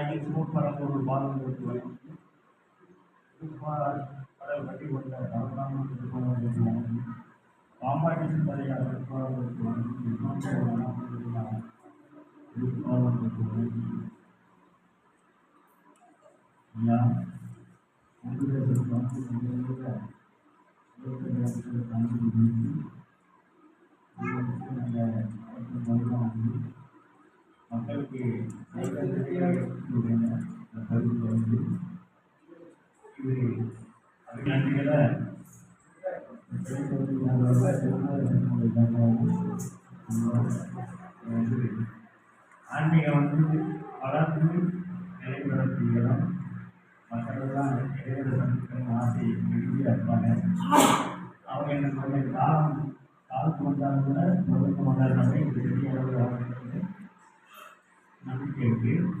ஆகி சிவப்பரம்பூர் பாலங்களுக்கு வழங்கி கடல் கட்டி கொண்ட பரந்தாமத்துக்கு வழங்கி பாம்பாட்டி சிந்தனையார் சிற்பாளர்களுக்கு வழங்கி சிற்பங்களுக்கு வழங்கி ஐயா ஆந்திரதேசத்தில் வந்து கொண்டிருக்கிற இருபத்தி நேரத்தில் தாண்டி மக்களுக்கு ஆன்மீகம் வந்து வளர்ந்து நிலைப்படுத்தியதும் மக்கள்லாம் இடையில சந்திக்கணும் ஆசை விரும்பி இருப்பாங்க அவங்க என்ன சொல்ல காலம் காலத்து வந்தாலும் கூட தொடர்ந்து வந்தாலுமே இது பெரிய அளவில் அவங்களுக்கு நம்பிக்கை இருக்குது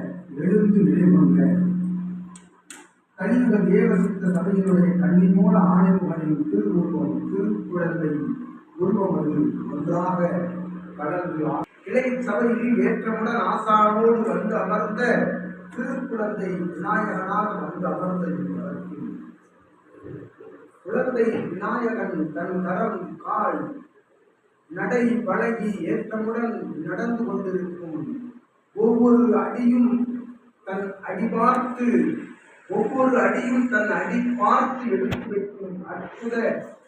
எழுந்து நிலைகொண்ட கலியுக தேவசித்த சபையினுடைய கண்ணிமூல ஆணைப்புகளின் திருவுருவம் திருக்குழந்தை உருவம் ஒன்றாக கலந்து ஆ- கிளை சபையில் ஏற்றமுடன் ஆசானோடு வந்து அமர்ந்த திருக்குழந்தை விநாயகனாக வந்து அமர்ந்த இவ்வளத்தில் குழந்தை விநாயகன் தன் கரம் கால் நடை பழகி ஏற்றமுடன் நடந்து கொண்டிருக்கும் ஒவ்வொரு அடியும் தன் அடி பார்த்து ஒவ்வொரு அடியும் தன் அடி பார்த்து எடுத்து வைக்கும் அற்புத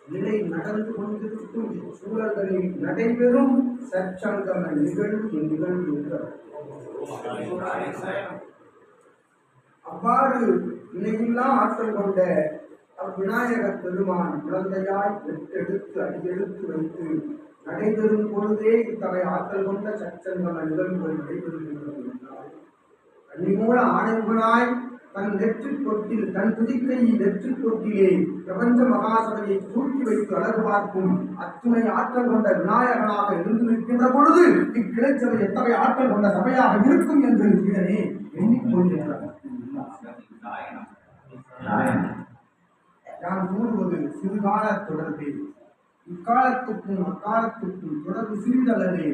நிலை நடந்து கொண்டிருக்கும் சூழல்களில் நடைபெறும் சச்சங்கம நிகழ்வு நிகழ்வு அவ்வாறு நினைவில்லா ஆற்றல் கொண்ட அவ்விநாயக பெருமான் குழந்தையாய் வெட்டெடுத்து அடியெடுத்து வைத்து நடைபெறும் பொழுதே இத்தகைய ஆற்றல் கொண்ட சச்சங்கம நிகழ்வுகள் நடைபெறுகின்றன. என்றால் ஆனந்தனாய் தன் நெற்றிக் கொட்டில் தன் துதிக்கையில் நெற்றிக் கொட்டிலே பிரபஞ்ச மகாசபையை தூக்கி வைத்து அழகு பார்க்கும் அத்துணை ஆற்றல் கொண்ட விநாயகனாக இருந்து நிற்கின்ற பொழுது இக்கிளைச்சபை எத்தகைய ஆற்றல் கொண்ட சபையாக இருக்கும் என்று இதனை எண்ணிக்கொள்கிறார் நான் கூறுவது சிறுகால தொடர்பே. இக்காலத்துக்கும் அக்காலத்துக்கும் தொடர்பு சிறிதளவே.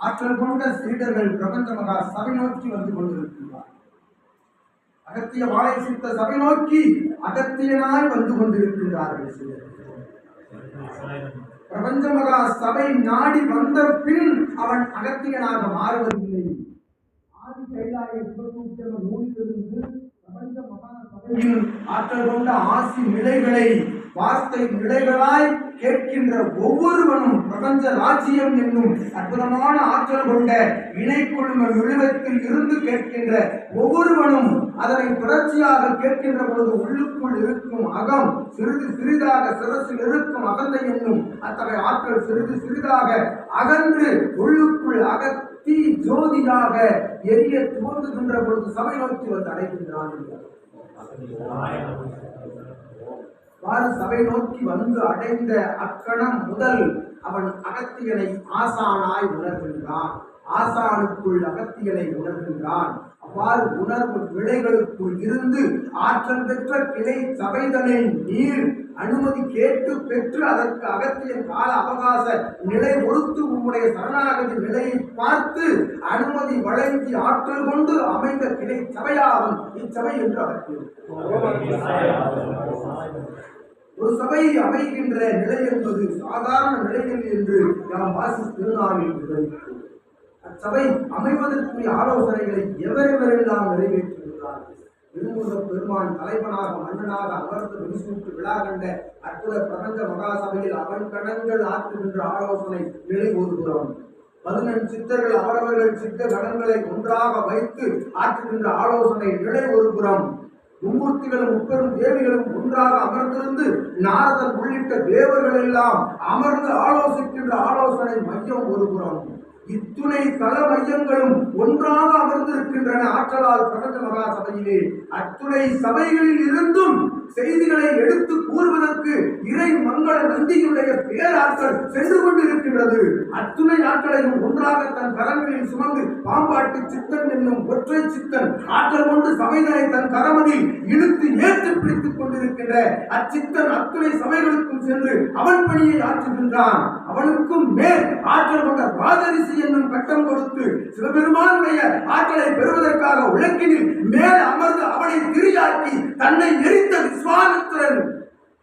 ஆற்றல் கொண்ட சீடர்கள் பிரபஞ்ச மகா சபை நோக்கி வந்து கொண்டிருக்கிறார் அகத்திய வாழை சித்த சபை நோக்கி அகத்தியனாய் வந்து கொண்டிருக்கிறார்கள் சிலர். பிரபஞ்ச மகா சபை நாடி வந்த பின் அவன் அகத்தியனாக மாறுவதில்லை. ஆதி கைலாய சிவசூத்திர நூலிலிருந்து பிரபஞ்ச மகா சபையின் ஆற்றல் கொண்ட ஆசி நிலைகளை வார்த்தை நிலைகளாய் கேட்கின்ற ஒவ்வொருவனும் பிரபஞ்ச ராஜ்யம் என்னும் அற்புதமான ஆற்றல் கொண்ட இணைக்குழும விழுவத்தில் இருந்து கேட்கின்ற ஒவ்வொருவனும் அதனை தொடர்ச்சியாக கேட்கின்ற பொழுது உள்ளுக்குள் இருக்கும் அகம் சிறிது சிறிதாக சிரசில் இருக்கும் அகந்தை என்னும் அத்தகைய ஆற்றல் சிறிது சிறிதாக அகன்று உள்ளுக்குள் அகத்தி ஜோதியாக எரிய துவங்குகின்ற பொழுது சபை நோக்கி வந்து அடைகின்றான் என்றார். சபை நோக்கி வந்து அடைந்த அக்கணம் முதல் அவன் அகத்தியனை ஆசானாய் உணர்கின்றான் ஆசானுக்குள் அகத்தியனை உணர்கின்றான் அவ்வாறு உணர்வு விளைகளுக்குள் இருந்து ஆற்றல் பெற்ற கிளை சபைதனின் நீர் அனுமதி கேட்டு பெற்று அதற்கு அகத்திய கால அவகாச நிலை கொடுத்து உம்முடைய சரணாகதி நிலையை பார்த்து அனுமதி வழங்கி ஆற்றல் கொண்டு அமைந்த கிளை சபையாகும். இச்சபை என்று அகத்தியன் ஒரு சபை அமைகின்ற நிலை என்பது சாதாரண நிலையில் என்று நாம் வாசி திருநாளில் விவரிக்கிறோம் அச்சபை அமைவதற்குரிய ஆலோசனைகளை எவரெவரெல்லாம் நிறைவேற்றுகிறார்கள்? திருமுக பெருமான் தலைவனாக மன்னனாக அமர்ந்து விரிசூட்டு விழா கண்ட அற்புத பிரபஞ்ச மகாசபையில் அவன் கணங்கள் ஆற்றுகின்ற ஆலோசனை நிலை ஒருபுறம் பதினெண் சித்தர்கள் அவரவர்கள் சித்த கடன்களை ஒன்றாக வைத்து ஆற்றுகின்ற ஆலோசனை நிலை ஒருபுறம் மும்மூர்த்திகளும் முப்பெரும் தேவிகளும் ஒன்றாக அமர்ந்திருந்து நாரதன் உள்ளிட்ட தேவர்கள் எல்லாம் அமர்ந்து ஆலோசிக்கின்ற ஆலோசனை மையம் ஒருபுறம் இத்துணை தல மையங்களும் ஒன்றாக அமர்ந்திருக்கின்றன ஆற்றலால் பிரபஞ்ச மகா சபையிலே அத்துணை சபைகளில் இருந்தும் செய்திகளை எடுத்து கூறும் மங்கள பேராற்றல் சென்று கொண்டிருக்கின்றது. அத்துணை ஆற்றலையும் ஒன்றாக தன் கரங்களில் சுமந்து பாம்பாட்டு சித்தன் என்னும் ஒற்றை சித்தன் ஆற்றல் கொண்டு சபைகளை தன் கரமதில் இழுத்து ஏற்று பிடித்துக் கொண்டிருக்கின்ற அச்சித்தன் அத்துணை சபைகளுக்கும் சென்று அவன் பணியை ஆற்றுகின்றான். அவனுக்கும் மேல் ஆற்றல் கொண்ட பாதரிசி என்னும் கட்டம் கொடுத்து சிவபெருமானுடைய ஆற்றலை பெறுவதற்காக உலக்கினில் மேல் அமர்ந்து அவனை திரியாக்கி தன்னை எரித்த விஸ்வாமித்திரன்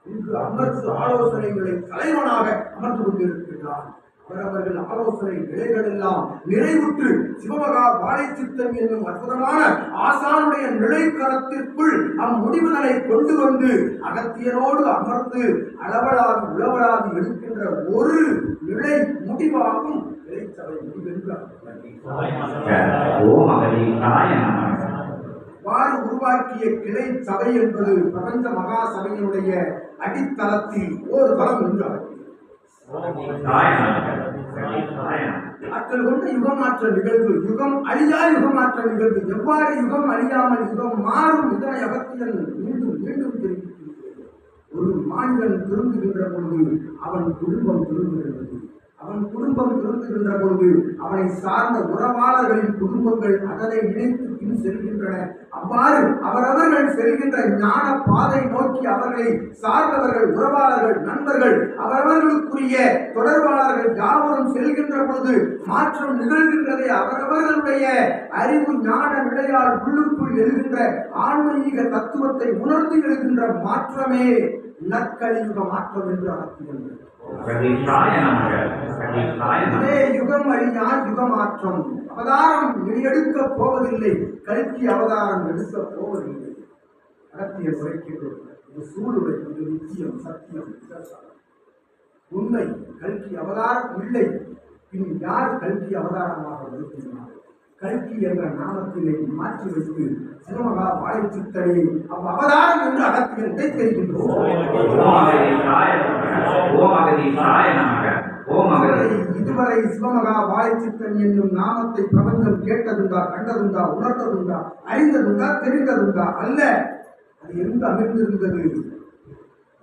இன்று அமர்ந்து ஆலோசனைகளை தலைவனாக அமர்ந்து கொண்டிருக்கிறான் அவரவர்கள் ஆலோசனை நிலைகள் எல்லாம் நிறைவுற்று சிவமகா வாழைச்சித்தன் என்னும் அற்புதமான ஆசானுடைய நிலைக்கரத்திற்குள் அம்முடிவுதலை கொண்டு வந்து அகத்தியரோடு அமர்ந்து அளவலாது உளவலாது எடுக்கின்ற ஒரு நிலை முடிவாகும் இறைச்சபை முடிவென்றார் உருவாக்கிய கிளை சபை என்பது பிரபஞ்ச மகா சபையினுடைய அடித்தளத்தில் ஒரு தளம் என்று ஆற்றல் கொண்ட யுகமாற்ற நிகழ்வு யுகம் அழியா யுகமாற்ற நிகழ்வு எவ்வாறு யுகம் அழியாமல் யுகம் மாறும் இதனை அகத்தியன் மீண்டும் மீண்டும் தெரிவிக்கின்றது ஒரு மாநிலன் திரும்புகின்ற பொழுது அவன் குடும்பம் திருந்துகின்றது. அவன் குடும்பம் திருந்துகின்ற பொழுது அவனை சார்ந்த உறவாளர்களின் குடும்பங்கள் அதனை நினைத்து செல்கின்றன அவ்வாறு அவரவர்கள் செல்கின்ற ஞான பாதை நோக்கி அவர்களை சார்ந்தவர்கள் உறவாளர்கள் நண்பர்கள் அவரவர்களுக்குரிய தொடர்பாளர்கள் யாவரும் செல்கின்ற பொழுது மாற்றம் நிகழ்கின்றதை அவரவர்களுடைய அறிவு ஞான விளையால் உள்ளுக்குள் எழுகின்ற ஆன்மீக தத்துவத்தை உணர்ந்து எழுகின்ற மாற்றமே. நற்கலியுக மாற்றம் என்று இதே யுகம் அழியா யுகமாற்றம். அவதாரம் இனி எடுக்கப் போவதில்லை. கல்கி அவதாரம் எடுக்கப் போவதில்லை. அகத்திய உரைக்கின்றோம் இது சூளுரை இது நிச்சயம் சத்தியம். உண்மை கல்கி அவதாரம் இல்லை. பின் யார் கல்கி அவதாரமாக வருகின்றார் கல்கி என்ற நாமத்திலே மாற்றி வைத்து சிவமகா வாழைச்சித்தனை அவ் அவதாரம் என்று அகத்தியத்தை தெரிகின்றோம் இதுவரை அகதி இதுவரை சிவமகா என்னும் நாமத்தை பிரபஞ்சம் கேட்டதுண்டா கண்டதுண்டா உணர்ந்ததுண்டா அறிந்ததுண்டா தெரிந்ததுண்டா அல்ல. அது எங்கு அமிர்ந்திருந்தது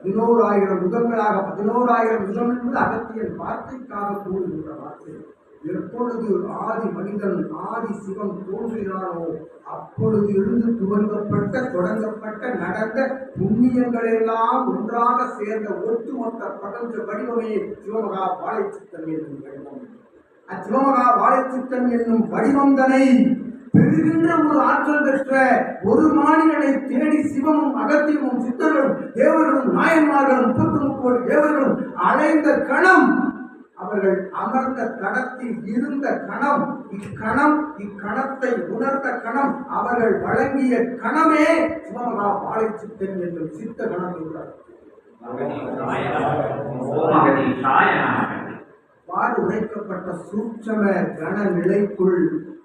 பதினோராயிரம் யுகங்களாக பதினோராயிரம் யுகம் என்பது அகத்தியன் வார்த்தைக்காக கூறுகின்ற வார்த்தை. எப்பொழுது ஆதி மனிதன் ஆதி சிவம் தோன்றினானோ அப்பொழுது இருந்து துவங்கப்பட்ட தொடங்கப்பட்ட நடந்த புண்ணியங்கள் எல்லாம் ஒன்றாக சேர்ந்த ஒட்டுமொத்த பிரபஞ்ச வடிவமே சிவமகா வாழைச்சித்தன் என்னும் வடிவம். அச்சிவமகா வாழைச்சித்தன் என்னும் வடிவம் தனை பெறுகின்ற ஒரு ஆற்றல் பெற்ற ஒரு மாநிலனை தேடி சிவமும் அகத்தியமும் சித்தர்களும் தேவர்களும் நாயன்மார்களும் முப்பத்தி முக்கோடி தேவர்களும் அலைந்த கணம் அவர்கள் அமர்ந்த கடத்தில் இருந்த கணம் இக்கணம் இக்கணத்தை உணர்ந்த கணம் அவர்கள் வழங்கிய கணமே சிவமகா வாழைச்சித்தன் என்னும் சித்த கணம் என்றார். வாடு உரைக்கப்பட்ட சூட்சம கன நிலைக்குள்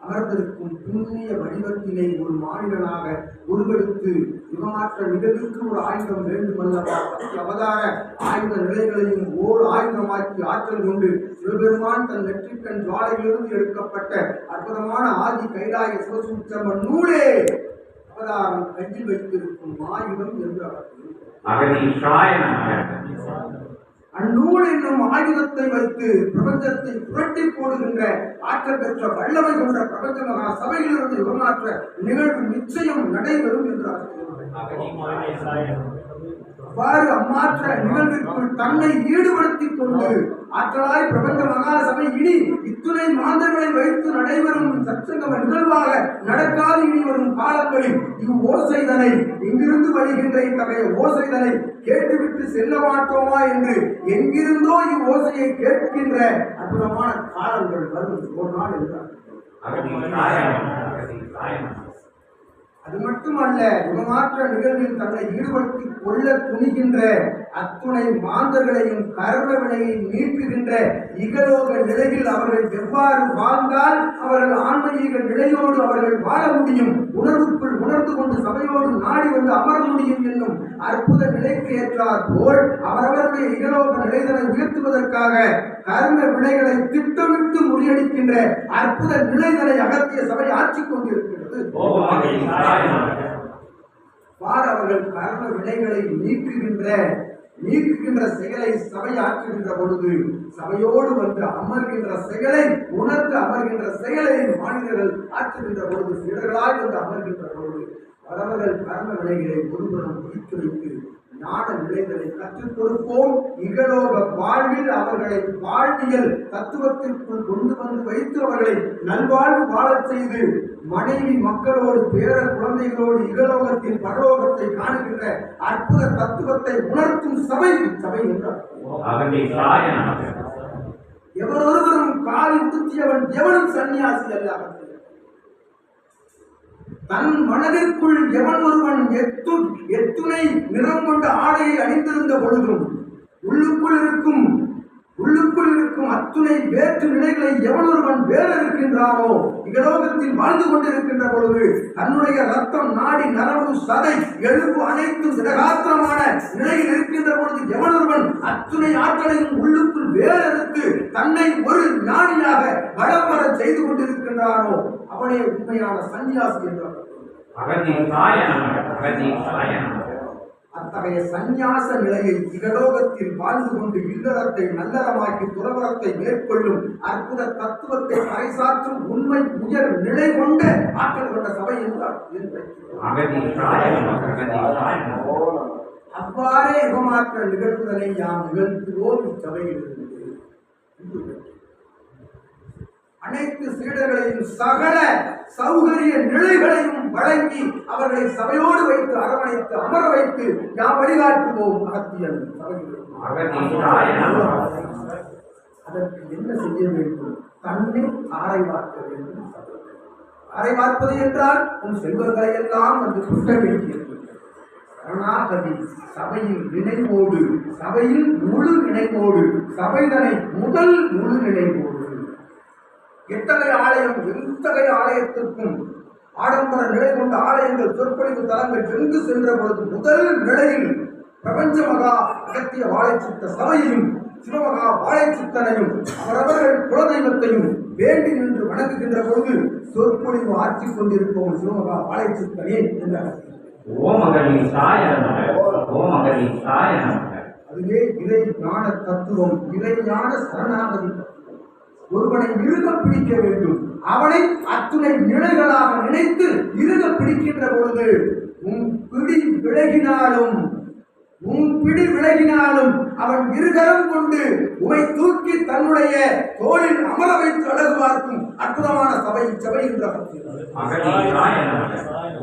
அமர்ந்திருக்கும் புண்ணிய வடிவத்தினை ஒரு மாநிலனாக உருவெடுத்து யுகமாற்ற நிகழ்வுக்கு ஒரு ஆயுதம் வேண்டுமல்லவா அவதார ஆயுத நிலைகளையும் ஓர் ஆயுதமாக்கி ஆற்றல் கொண்டு சிவபெருமான் தன் நெற்றிக்கண் ஜுவாலையிலிருந்து எடுக்கப்பட்ட அற்புதமான ஆதி கைலாய சிவசூட்சம நூலே அவதாரம் கையில் வைத்திருக்கும் ஆயுதம் என்று அவர் கூறுகிறார். நமக அந்நூல் என்னும் ஆயுதத்தை வைத்து பிரபஞ்சத்தை புரட்டி போடுகின்ற ஆற்றல் பெற்ற வல்லமை கொண்ட பிரபஞ்ச மகா சபையிலிருந்து உருமாற்ற நிகழ்வு நிச்சயம் நடைபெறும் என்றார் அவ்வாறு அம்மாற்ற நிகழ்விற்குள் தன்னை ஈடுபடுத்திக் கொண்டு ஆற்றலாய் பிரபஞ்ச மகா சபை இனி இத்துணை மாந்தர்களை வைத்து நடைபெறும் சச்சங்கம நிகழ்வாக நடக்காது இனி வரும் காலங்களில் இவ் ஓசைதனை இங்கிருந்து வருகின்ற இத்தகைய ஓசைகளை கேட்டுவிட்டு செல்ல மாட்டோமா என்று எங்கிருந்தோ இவ் ஓசையை கேட்கின்ற அற்புதமான காலங்கள் வரும் ஒரு நாள் என்றார் அகதீசாய நமக அகதீசாய நமக அது மட்டுமல்ல குணமாற்ற நிகழ்வில் தன்னை ஈடுபடுத்தி கொள்ள துணிகின்ற அத்துணை மாந்தர்களையும் கர்ம விலையை நீக்குகின்ற இகலோக நிலையில் அவர்கள் எவ்வாறு வாழ்ந்தால் அவர்கள் ஆன்மீக நிலையோடு அவர்கள் வாழ முடியும்? உணர்வுக்குள் உணர்ந்து கொண்டு சபையோடு நாடி வந்து அமர முடியும் என்னும் அற்புத நிலைக்கு ஏற்றார் போல் அவரவருடைய இகலோக நிலைதனை உயர்த்துவதற்காக கர்ம வினைகளை திட்டமிட்டு முறியடிக்கின்ற அற்புத நிலைதனை அகத்திய சபை ஆட்சி கொண்டிருக்கிறது நமக பார் அவர்கள் கர்ம வினைகளை நீக்குகின்ற நீக்குகின்ற செயலை சபை ஆற்றுகின்ற பொழுது சபையோடு வந்து அமர்கின்ற செயலை உணர்ந்து அமர்கின்ற செயலை மாநிலர்கள் ஆற்றுகின்ற பொழுது சீடர்களாய் வந்து அமர்கின்ற பொழுது அவர்கள் கர்ம வினைகளை ஒருபுறம் பிடித்து வைத்து ஞான நிலைகளை கற்றுக் கொடுப்போம் இகலோக வாழ்வில் அவர்களை வாழ்வியல் தத்துவத்திற்குள் கொண்டு வந்து வைத்து அவர்களை நல்வாழ்வு வாழச் செய்து மனைவி மக்களோடு பேர குழந்தைகளோடு இகலோகத்தில் பரலோகத்தை காணுகின்ற அற்புத தத்துவத்தை உணர்த்தும் சபை சபை என்றார் எவர் ஒருவரும் கால் உடுத்தியவன் எவனும் சன்னியாசி அல்ல அகத்தியன். தன் மனதிற்குள் எவன் ஒருவன் எத்து எத்துணை நிறம் கொண்ட ஆடையை அணிந்திருந்த பொழுதும் உள்ளுக்குள் இருக்கும் உள்ளுக்குள் இருக்கும் அத்துணை வேற்று நிலைகளை எவன் ஒருவன் வேறு இருக்கின்றானோ இகலோகத்தில் வாழ்ந்து கொண்டிருக்கின்ற பொழுது தன்னுடைய ரத்தம் நாடி நரம்பு சதை எழுப்பு அனைத்தும் திடகாத்திரமான நிலையில் இருக்கின்ற பொழுது எவன் ஒருவன் அத்துணை ஆற்றலையும் உள்ளுக்குள் வேறெடுத்து தன்னை ஒரு ஞானியாக வளம் வர செய்து கொண்டிருக்கின்றானோ அவனே உண்மையான சன்னியாசி என்றார் அத்தகைய சந்நியாச நிலையை இகலோகத்தில் வாழ்ந்து கொண்டு இல்லறத்தை நல்லறமாக்கி துறவரத்தை மேற்கொள்ளும் அற்புத தத்துவத்தை பறைசாற்றும் உண்மை உயர் நிலை கொண்ட ஆற்றல் கொண்ட சபை என்றார் அவ்வாறே யுகமாற்ற நிகழ்வுகளை யாம் நிகழ்த்துவோம் இச்சபையிலிருந்து. அனைத்து சீடர்களையும் சகல சௌகரிய நிலைகளையும் வழங்கி அவர்களை சபையோடு வைத்து அரவணைத்து அமர வைத்து யாம் வழிகாட்டுவோம் அகத்தியன் அதற்கு என்ன செய்ய வேண்டும்? தன்னை ஆரை வேண்டும். ஆரை பார்ப்பது என்றால் உன் செல்வர்களை எல்லாம் வந்து குற்றமிருக்கிறது சரணாகதி சபையில் நினைவோடு சபையில் முழு நினைவோடு சபைதனை முதல் முழு நினைவோடு. எத்தகைய ஆலயம் எத்தகைய ஆலயத்திற்கும் ஆடம்பர நிலை கொண்ட ஆலயங்கள் சொற்பொழிவு தலங்கள் எங்கு சென்ற பொழுது முதல் நிலையில் பிரபஞ்ச மகா அகத்திய வாழைச்சித்த சபையையும் சிவமகா வாழைச்சித்தனையும் அவரவர்கள் குலதெய்வத்தையும் வேண்டி நின்று வணங்குகின்ற பொழுது சொற்பொழிவு ஆற்றிக் கொண்டிருப்போம் சிவமகா வாழைச்சித்தனே என்றார் ஓம் அகதீசாய நமக ஓம் நமக அதுவே இறை ஞான தத்துவம் இறை ஞான சரணாகதி. ஒருவனை இறுக பிடிக்க வேண்டும். அவனை அத்துணை நிலைகளாக நினைத்து இறுக பிடிக்கின்ற பொழுது உன் பிடி விலகினாலும் உன் பிடி விலகினாலும் அவன் இருகரம் கொண்டு உமை தூக்கி தன்னுடைய தோளில் அமர வைத்து அழகு பார்க்கும் அற்புதமான சபை சபை என்ற அகதீசாய நமக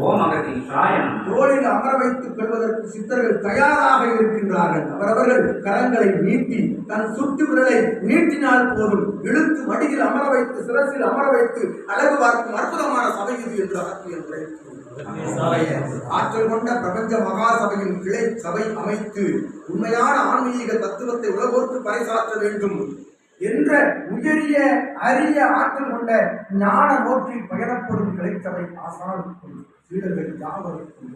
ஓம் அகதீசாய நமக தோளில் அமர வைத்துக் கொள்வதற்கு சித்தர்கள் தயாராக இருக்கின்றார்கள். அவரவர்கள் கரங்களை நீட்டி தன் சுட்டு விரலை நீட்டினால் போதும். இழுத்து மடியில் அமர வைத்து சிரசில் அமர வைத்து அழகு பார்க்கும் அற்புதமான சபை இது என்று ஆற்றியல் உரைக்கும். ஆற்றல் கொண்ட பிரபஞ்ச மகா சபையின் கிளை சபை அமைத்து உண்மையான ஆன்மீக தத்துவத்தை உலகோர்த்து பறைசாற்ற வேண்டும் என்ற உயரிய அரிய ஆற்றல் கொண்ட ஞான நோக்கில் பயணப்படும் கிளைச்சபை ஆசானுக்கும் சீடர்கள் யாவருக்கும்.